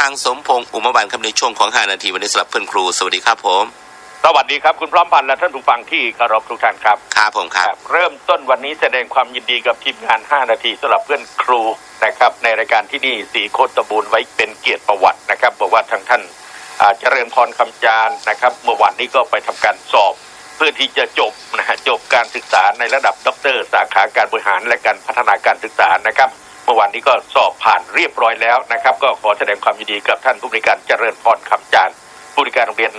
ทางสมพงษ์อุมบาลครับในช่วงของ 5 นาทีวันนี้สำหรับเพื่อนครู สวัสดีครับผม สวัสดีครับคุณพร้อมพันธ์และท่านผู้ฟังที่เคารพทุกท่านครับ ครับผมครับ เริ่มต้นวันนี้แสดงความยินดีกับทีมงาน 5 นาทีสำหรับเพื่อนครูนะครับในรายการที่นี่สีโคตรบูรณ์ไว้เป็นเกียรติประวัตินะครับบอกว่าทางท่านอ่าเจริญพรคำจารย์นะครับเมื่อวานนี้ก็ไปทำการสอบ เพื่อที่จะจบนะฮะจบการศึกษาในระดับด็อกเตอร์ สาขาการบริหารและการพัฒนาการศึกษานะครับเมื่อวานนี้ก็สอบผ่านเรียบร้อยแล้วนะครับ ก็ขอแสดงความยินดีกับท่านผู้บริการเจริญพรคำจารย์ผู้บริการโรงเรียน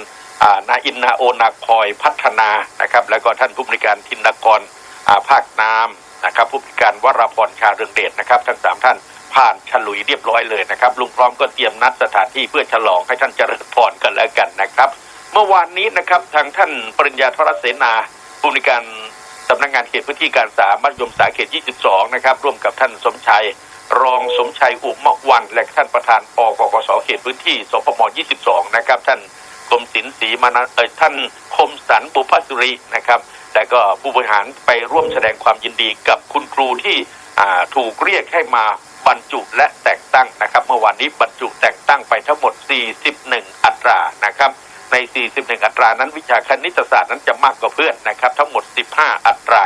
อ่านาอินนาโอนาคอยพัฒนานะครับ แล้วก็ท่านผู้บริการทินกรอ่าภาคน้ำนะครับ ผู้บริการวรพรชาเรืองเดชนะครับทั้งสามท่านผ่านฉลุยเรียบร้อยเลยนะครับลุงพร้อมก็เตรียมนัดสถานที่เพื่อฉลองให้ท่านเจริญพรกันแล้วกันนะครับ เมื่อวานนี้นะครับทางท่านปริญญาธรเสนาผู้บริการ สำนักงานเขตพื้นที่การศึกษามัธยมศึกษาเขต 22 นะครับ ร่วมกับท่านสมชัย รองสมชัยอุมะวัน และท่านประธานอกกสเขตพื้นที่สปม22 นะครับ ท่านคมสินศรีมานะเอ่ยท่านคมสันบุพสุรินะครับ แต่ก็ผู้บริหารไปร่วมแสดงความยินดีกับคุณครูที่ถูกเรียกให้มาบรรจุและแต่งตั้งนะครับ เมื่อวานนี้บรรจุแต่งตั้งไปทั้งหมด 41 อัตรานะครับ ใน 41 อัตรานั้นวิชาคณิตศาสตร์นั้นจะมากกว่าเพื่อนนะครับ ทั้งหมด 15 อัตรา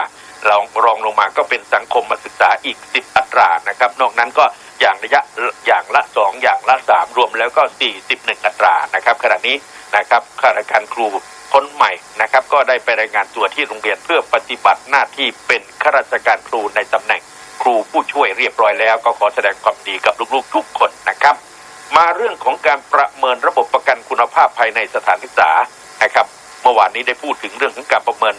รองรองลงมาก็เป็นสังคมมาศึกษาอีก 10 อัตรานะครับ นอกนั้นก็อย่างระยะอย่างละ 2 อย่างละ 3 รวมแล้วก็ 41 อัตรานะครับขณะนี้นะครับข้าราชการครูคนใหม่นะครับ ก็ได้ไปรายงานตัวที่โรงเรียนเพื่อปฏิบัติหน้าที่เป็นข้าราชการครูในตำแหน่งครูผู้ช่วยเรียบร้อยแล้ว ก็ขอแสดงความดีกับลูกๆทุกคนนะครับ มาเรื่องของการประเมินระบบประกัน คุณภาพภายในสถานศึกษานะครับเมื่อวานนี้ได้พูดถึงเรื่องของการประเมิน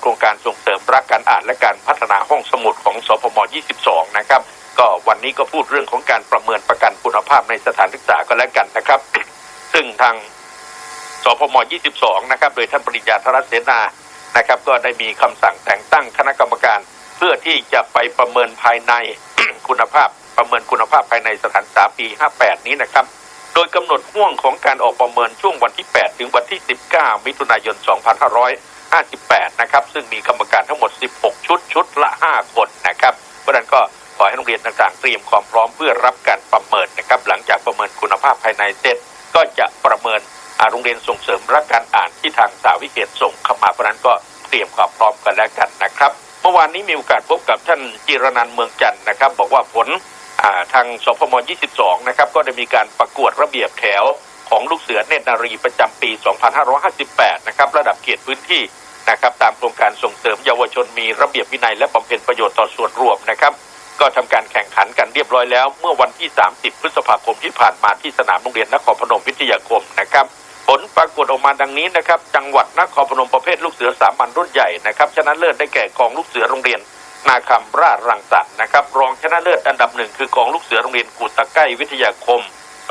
โครงการส่งเสริมรักการอ่านและการพัฒนาห้องสมุดของสพม 22 นะครับ ก็วันนี้ก็พูดเรื่องของการประเมินประกันคุณภาพในสถานศึกษาก็แล้วกันนะครับ ซึ่งทางสพม 22 นะครับ โดยท่านปริญญาธรเสนานะครับ ก็ได้มีคำสั่งแต่งตั้งคณะกรรมการ เพื่อที่จะไปประเมินภายในคุณภาพ ประเมินคุณภาพภายในสถานศึกษาปี 58 นี้นะครับ ดยกำหนดห่วงของการออกประเมินช่วงวันที่ 8 ถึงวันที่ 19 มิถุนายน 2558 นะครับ ซึ่งมีกรรมการทั้งหมด 16 ชุด ชุดละ 5 คนนะครับ เพราะนั้นก็ขอให้โรงเรียนต่างๆ เตรียมความพร้อมเพื่อรับการประเมินนะครับ หลังจากประเมินคุณภาพภายในเสร็จ ก็จะประเมินโรงเรียนส่งเสริมรักการอ่านที่ทางสาวิเศษส่งเข้ามา เพราะนั้นก็เตรียมความพร้อมกันแล้วกันนะครับ เมื่อวานนี้มีโอกาสพบกับท่านจิรนันเมืองจันทร์นะครับ บอกว่าผล ทางสพม 22 นะครับ ก็ได้มีการประกวดระเบียบแถวของลูกเสือเนตรนารีประจำปี 2558 นะครับ ระดับเขตพื้นที่นะครับ ตามโครงการส่งเสริมเยาวชนมีระเบียบวินัยและบำเพ็ญประโยชน์ต่อส่วนรวมนะครับ ก็ทำการแข่งขันกันเรียบร้อยแล้ว เมื่อวันที่ 30 พฤษภาคมที่ผ่านมาที่สนามโรงเรียนนครพนมวิทยาคมนะครับ ผลปรากฏออกมาดังนี้นะครับ จังหวัดนครพนมประเภทลูกเสือสามัญรุ่นใหญ่นะครับ ชนะเลิศได้แก่กองลูกเสือโรงเรียน นาคำราชรังสรรค์นะครับ รองชนะเลิศอันดับหนึ่งคือกองลูกเสือโรงเรียนกุตะไก้วิทยาคม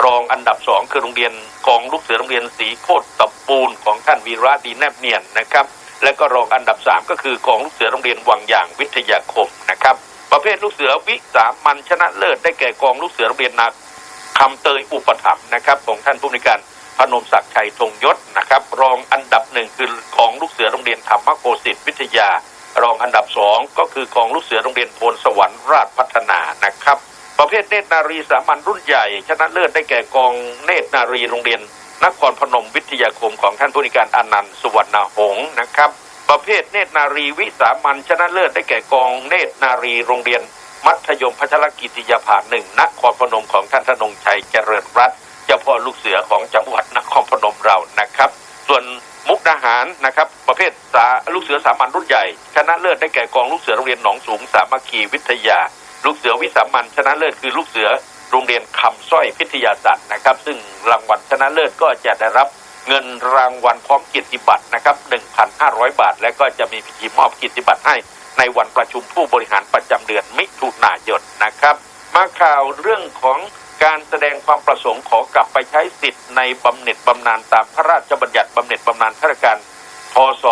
รองอันดับสองคือโรงเรียนกองลูกเสือโรงเรียนสีโคตรตะปูนของท่านวีระดีแนบเนียนนะครับ และก็รองอันดับสามก็คือกองลูกเสือโรงเรียนวังอย่างวิทยาคมนะครับ ประเภทลูกเสือวิสามันชนะเลิศได้แก่กองลูกเสือโรงเรียนนาคำเตยอุปถัมภ์นะครับของท่านผู้ในวยการพนมศักดิ์ชัยธงยศนะครับ รองอันดับหนึ่งคือกองลูกเสือโรงเรียนธรรมโกสิทธิวิทยา รองอันดับสองก็คือกองลูกเสือโรงเรียนโพนสวรรค์ราชพัฒนานะครับ ประเภทเนตรนารีสามัญรุ่นใหญ่ ชนะเลิศได้แก่กองเนตรนารีโรงเรียนนครพนมวิทยาคมของท่านผู้นวยการอนันต์สุวรรณหงษ์นะครับ ประเภทเนตรนารีวิสามันชนะเลิศได้แก่กองเนตรนารีโรงเรียน มัธยมพัชรกิติยาภาหนึ่งนครพนมของท่านธนงชัยเจริญรัตน์เจ้าพ่อลูกเสือของจังหวัดนครพนมเรานะครับ ส่วน มุกดาหารนะครับประเภทสาลูกเสือสามัญรุ่นใหญ่ ชนะเลิศได้แก่กองลูกเสือโรงเรียนหนองสูงสามัคคีวิทยา ลูกเสือวิสามันชนะเลิศคือลูกเสือโรงเรียนคำสร้อยพิทยาศาสตร์นะครับ ซึ่งรางวัลชนะเลิศก็จะได้รับเงินรางวัลพร้อมเกียรติบัตรนะครับ 1,500 บาท และก็จะมีพิธีมอบเกียรติบัตรให้ในวันประชุมผู้บริหารประจำเดือนมิถุนายนนะครับ มาข่าวเรื่องของ การแสดงความประสงค์ขอกลับไปใช้สิทธิ์ในบำเหน็จบำนาญตามพระราชบัญญัติบำเหน็จบำนาญข้าราชการพศ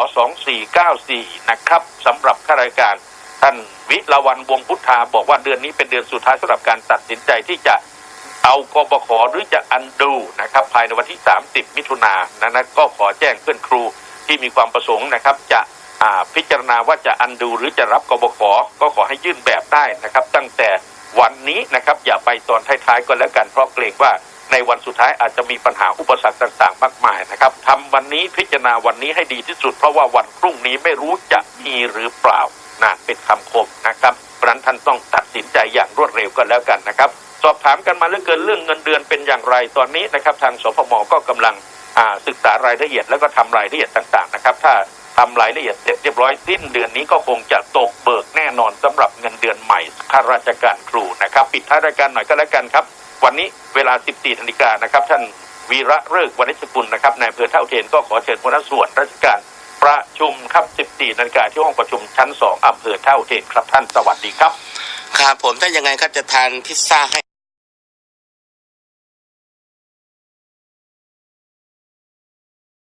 2494 นะครับสำหรับข้าราชการท่านวิลาวันวงพุทธาบอกว่าเดือนนี้เป็นเดือนสุดท้ายสำหรับการตัดสินใจที่จะเอากบขหรือจะอันดูนะครับภายในวันที่ 30 มิถุนายนนั้นะก็ขอแจ้งเพื่อนครูที่มีความประสงค์นะครับ จะพิจารณาว่าจะอันดูหรือจะรับกบขก็ขอให้ยื่นแบบได้นะครับ ตั้งแต่ วันนี้นะครับอย่าไปตอนท้ายๆก็แล้วกันเพราะเกรงว่าในวันสุดท้ายอาจจะมีปัญหาอุปสรรคต่างๆ มากมายนะครับทำวันนี้พิจารณาวันนี้ให้ดีที่สุด เพราะว่าวันพรุ่งนี้ไม่รู้จะมีหรือเปล่านะเป็นคำคมนะครับเพราะนั้นท่านต้องตัดสินใจอย่างรวดเร็วกันแล้วกันนะครับ สอบถามกันมาเหลืองเกินเรื่องเงินเดือนเป็นอย่างไรตอนนี้นะครับ ทางสพมก็กำลังศึกษารายละเอียดแล้วก็ทำรายละเอียดต่างๆนะครับ ถ้า ทำรายละเอียดเสร็จเรียบร้อยสิ้นเดือนนี้ก็คงจะตกเบิกแน่นอนสำหรับเงินเดือนใหม่ข้าราชการครูนะครับ ปิดท้ายรายการหน่อยก็แล้วกันครับ วันนี้เวลา 14นาฬิกานะครับ ท่านวีระเริกษ์วณิชกุลนะครับนายอำเภอเท่าเทนก็ขอเชิญหัวหน้าส่วนราชการประชุมครับ 14นาฬิกาที่ห้องประชุมชั้น 2อำเภอเท่าเทนครับท่านสวัสดีครับครับผมถ้ายังไงครับจะทานพิซซ่าให้